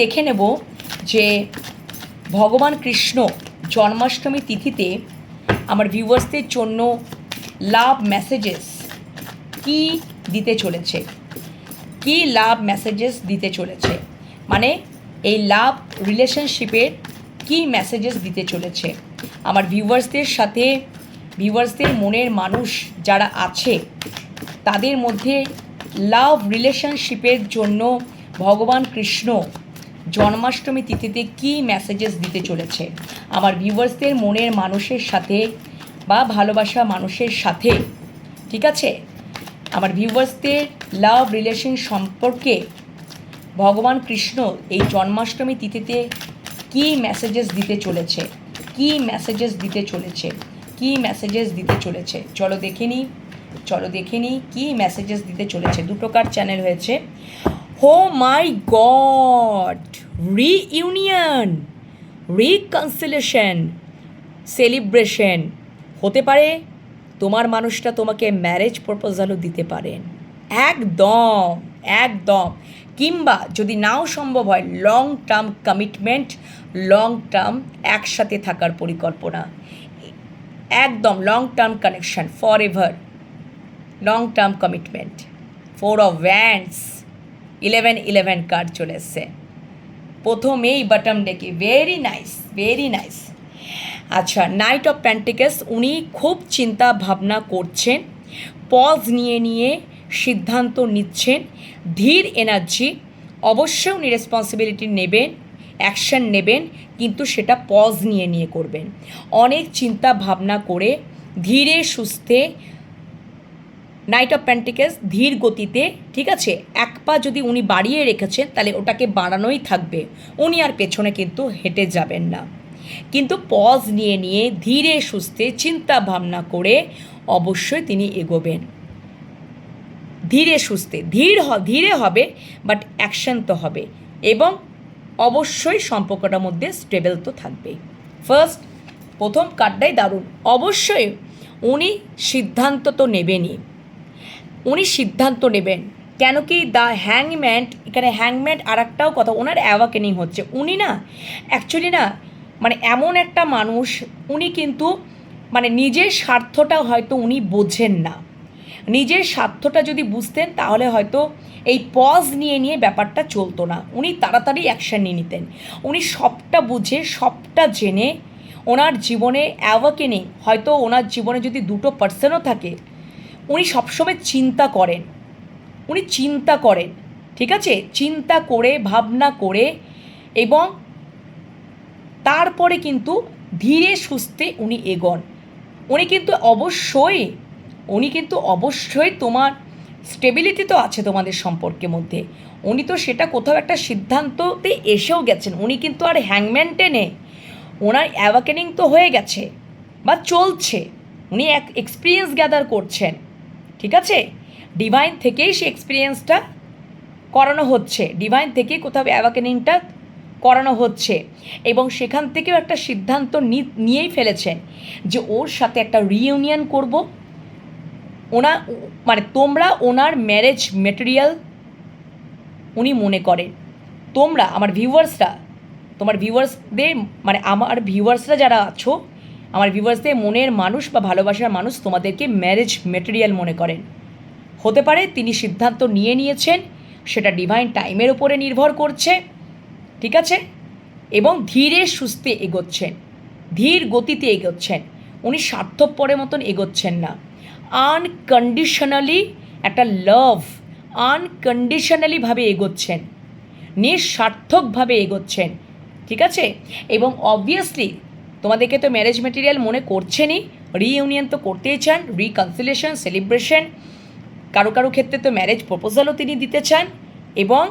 দেখে নেব যে ভগবান কৃষ্ণ জন্মাষ্টমী তিথিতে আমার ভিউয়ার্সদের জন্য লাভ মেসেজেস কি দিতে চলেছে? কি লাভ মেসেজেস দিতে চলেছে? মানে এই লাভ রিলেশনশিপের কি মেসেজেস দিতে চলেছে? আমার ভিউয়ার্সদের সাথে ভিউয়ার্সদের মনের মানুষ যারা আছে, তাদের মধ্যে লাভ রিলেশনশিপের জন্য ভগবান কৃষ্ণ জন্মাষ্টমী তিথিতে কি মেসেজেস দিতে চলেছে? আমার ভিউয়ার্সদের মনের মানুষের সাথে বা ভালোবাসা মানুষের সাথে, ঠিক আছে? আমার ভিউয়ার্সদের লাভ রিলেশন সম্পর্কে ভগবান কৃষ্ণ এই জন্মাষ্টমী তিথিতে কি মেসেজেস দিতে চলেছে? কি মেসেজেস দিতে চলেছে? কি মেসেজেস দিতে চলেছে? চলো দেখে নিই চলো দেখে নিই কী মেসেজেস দিতে চলেছে। দু প্রকার চ্যানেল হয়েছে। হো my god reunion reconciliation celebration হতে পারে তোমার মানুষটা তোমাকে ম্যারেজ প্রপোজালও দিতে পারেন একদম একদম। কিংবা যদি নাও সম্ভব হয় long term commitment long term একসাথে থাকার পরিকল্পনা। একদম long term connection forever long term commitment four of wands eleven eleven card চলে এসছে। প্রথমেই বাটম ডেকে ভেরি নাইস ভেরি নাইস আচ্ছা নাইট অফ প্যান্টিকাস উনি খুব চিন্তা ভাবনা করছেন পজ নিয়ে নিয়ে সিদ্ধান্ত নিচ্ছেন, ধীর এনার্জি অবশ্যই উনি রেসপন্সিবিলিটি নেবেন অ্যাকশন নেবেন, কিন্তু সেটা পজ নিয়ে নিয়ে করবেন। অনেক চিন্তা ভাবনা করে ধীরে, সুস্থে নাইট অফ প্যান্টিকাস ধীর গতিতে, ঠিক আছে? এক পা যদি উনি বাড়িয়ে রেখেছেন, তাহলে ওটাকে বাড়ানোই থাকবে। উনি আর পেছনে কিন্তু হেঁটে যাবেন না। কিন্তু পজ নিয়ে নিয়ে, ধীরে, সুস্থে, চিন্তা ভাবনা করে অবশ্যই তিনি এগোবেন। ধীরে, সুস্থে, ধীর ধীরে হবে বাট অ্যাকশন তো হবে। এবং অবশ্যই সম্পর্কটার মধ্যে স্টেবল তো থাকবেই। ফার্স্ট প্রথম কার্ডটাই দারুণ। অবশ্যই উনি সিদ্ধান্ত তো নেবেনই। উনি সিদ্ধান্ত নেবেন। কেন কি দ্য হ্যাংম্যান এখানে হ্যাংম্যান আর একটাও কথা, ওনার অ্যাওয়াকেনিং হচ্ছে। উনি না অ্যাকচুয়ালি না মানে এমন একটা মানুষ, উনি কিন্তু মানে নিজের স্বার্থটা হয়তো উনি বোঝেন না। নিজের স্বার্থটা যদি বুঝতেন, তাহলে হয়তো এই পজ নিয়ে নিয়ে ব্যাপারটা চলতো না। উনি তাড়াতাড়ি অ্যাকশান নিয়ে নিতেন। উনি সবটা বুঝে, সবটা জেনে, ওনার জীবনে অ্যাওয়াকেনিং, হয়তো ওনার জীবনে যদি দুটো পার্সনও থাকে উনি সবসময় চিন্তা করেন। উনি চিন্তা করেন, ঠিক আছে? চিন্তা করে, ভাবনা করে এবং তারপরে কিন্তু ধীরে সুস্থে উনি এগোন। উনি কিন্তু অবশ্যই, উনি কিন্তু অবশ্যই তোমার স্টেবিলিটি তো আছে তোমাদের সম্পর্কের মধ্যে। উনি তো সেটা কোথাও একটা সিদ্ধান্ততে এসেও গেছেন। উনি কিন্তু আর হ্যাংম্যানটে নেই। ওনার অ্যাওয়াকেনিং তো হয়ে গেছে বা চলছে। উনি এক এক্সপিরিয়েন্স গ্যাদার করছেন। ঠিক আছে? ডিভাইন থেকেই সে এক্সপিরিয়েন্সটা করানো হচ্ছে। ডিভাইন থেকে কোথাও অ্যাওয়াকেনিংটা করানো হচ্ছে। এবং সেখান থেকেও একটা সিদ্ধান্ত নিয়েই ফেলেছেন যে ওর সাথে একটা রিইউনিয়ন করব। ওনা মানে তোমরা ওনার ম্যারেজ মেটেরিয়াল উনি মনে করেন। তোমরা, আমার ভিউয়ার্সরা তোমার ভিউয়ার্সদের মানে আমার ভিউয়ার্সরা যারা আছো আমার ভিউয়ার্সদের মনের মানুষ বা ভালোবাসার মানুষ তোমাদেরকে ম্যারেজ মেটেরিয়াল মনে করেন। হতে পারে তিনি সিদ্ধান্ত নিয়ে নিয়েছেন, সেটা ডিভাইন টাইমের উপরে নির্ভর করছে, ঠিক আছে? এবং ধীরে সুস্থে এগোচ্ছেন, ধীর গতিতে এগোচ্ছেন, উনি স্বার্থপরের মতন এগোচ্ছেন না। আনকন্ডিশনালি একটা লাভ আনকন্ডিশনালিভাবে এগোচ্ছেন, নিঃস্বার্থকভাবে এগোচ্ছেন, ঠিক আছে? এবং অবভিয়াসলি তোমাদেরকে তো ম্যারেজ মেটেরিয়াল মনে করছেনই। রিইউনিয়ন তো করতেই চান রিকনসিলেশন সেলিব্রেশন কারও কারও ক্ষেত্রে তো ম্যারেজ প্রপোজালও তিনি দিতে চান এবং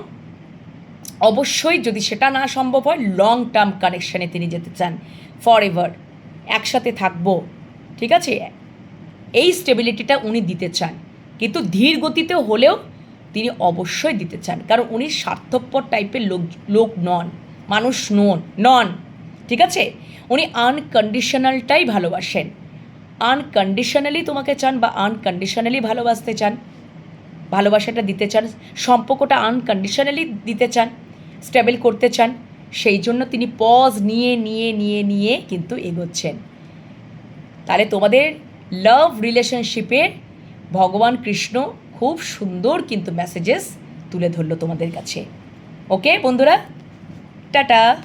অবশ্যই যদি সেটা না সম্ভব হয় লং টার্ম কানেকশানে তিনি যেতে চান ফর এভার একসাথে থাকব, ঠিক আছে? এই স্টেবিলিটিটা উনি দিতে চান। কিন্তু ধীর গতিতে হলেও তিনি অবশ্যই দিতে চান। কারণ উনি স্বার্থপর টাইপের লোক লোক নন, মানুষ নন নন। ঠিক আছে? উনি আনকন্ডিশনালটাই ভালোবাসেন। আনকন্ডিশনালি তোমাকে চান বা আনকন্ডিশনালি ভালোবাসতে চান, ভালোবাসাটা দিতে চান, সম্পর্কটা আনকন্ডিশনালি দিতে চান স্টেবল করতে চান, সেই জন্য তিনি পজ নিয়ে নিয়ে নিয়ে নিয়ে কিন্তু এগোচ্ছেন। তাহলে তোমাদের লাভ রিলেশনশিপের ভগবান কৃষ্ণ খুব সুন্দর কিন্তু মেসেজেস তুলে ধরলো তোমাদের কাছে। ওকে বন্ধুরা? টাটা!